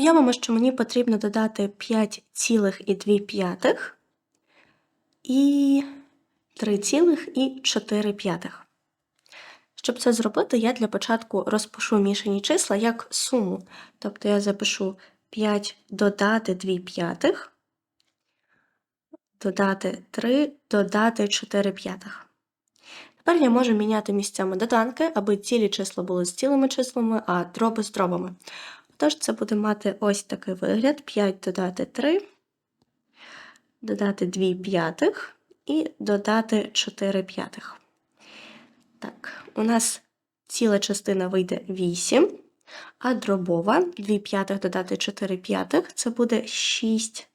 Уявимо, що мені потрібно додати 5,2 і 3,4. Щоб це зробити, я для початку розпишу мішані числа як суму. Тобто я запишу 5 додати 2 п'ятих, додати 3, додати 4 п'ятих. Тепер я можу міняти місцями доданки, аби цілі числа були з цілими числами, а дроби з дробами. Тож це буде мати ось такий вигляд: 5 додати 3, додати 2 п'ятих і додати 4 п'ятих. Так, у нас ціла частина вийде 8, а дробова 2 п'ятих додати 4 п'ятих це буде 6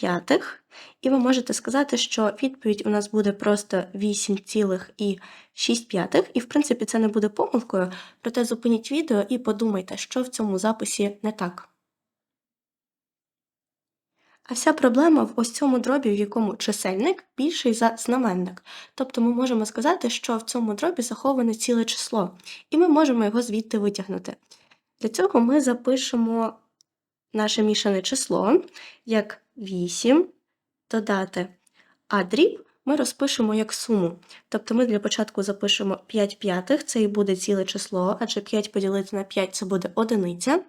п'ятих. І ви можете сказати, що відповідь у нас буде просто 8,6 і в принципі це не буде помилкою, проте зупиніть відео і подумайте, що в цьому записі не так. А вся проблема в ось цьому дробі, в якому чисельник більший за знаменник. Тобто ми можемо сказати, що в цьому дробі заховане ціле число, і ми можемо його звідти витягнути. Для цього ми запишемо наше мішане число як 8 додати, а дріб ми розпишемо як суму. Тобто ми для початку запишемо 5 п'ятих, це і буде ціле число, адже 5 поділити на 5 це буде одиниця.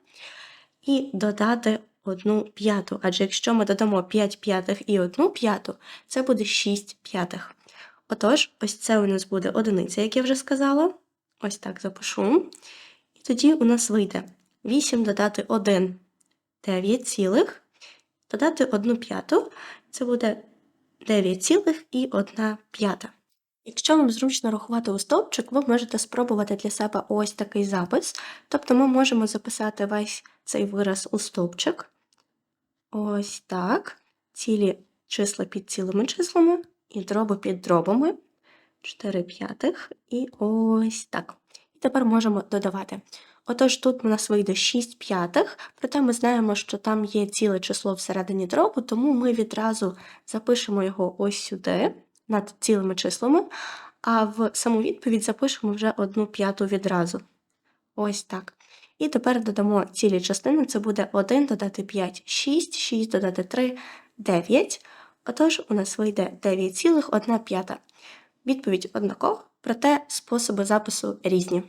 І додати 1 п'яту, адже якщо ми додамо 5 п'ятих і 1 п'яту, це буде 6 п'ятих. Отож, ось це у нас буде одиниця, як я вже сказала. Ось так запишу. І тоді у нас вийде 8 додати 1 9 цілих, додати 1 п'яту, це буде 9 і 1 п'ята. Якщо вам зручно рахувати у стовпчик, ви можете спробувати для себе ось такий запис. Тобто ми можемо записати весь цей вираз у стовпчик. Ось так. Цілі числа під цілими числами і дроби під дробами. 4 п'ятих і ось так. І тепер можемо додавати. Отож, тут у нас вийде 6 п'ятих, проте ми знаємо, що там є ціле число всередині дробу, тому ми відразу запишемо його ось сюди, над цілими числами, а в саму відповідь запишемо вже одну п'яту відразу. Ось так. І тепер додамо цілі частини, це буде 1 додати 5, 6, 6 додати 3, 9. Отож, у нас вийде 9,1 п'ята. Відповідь однакова, проте способи запису різні.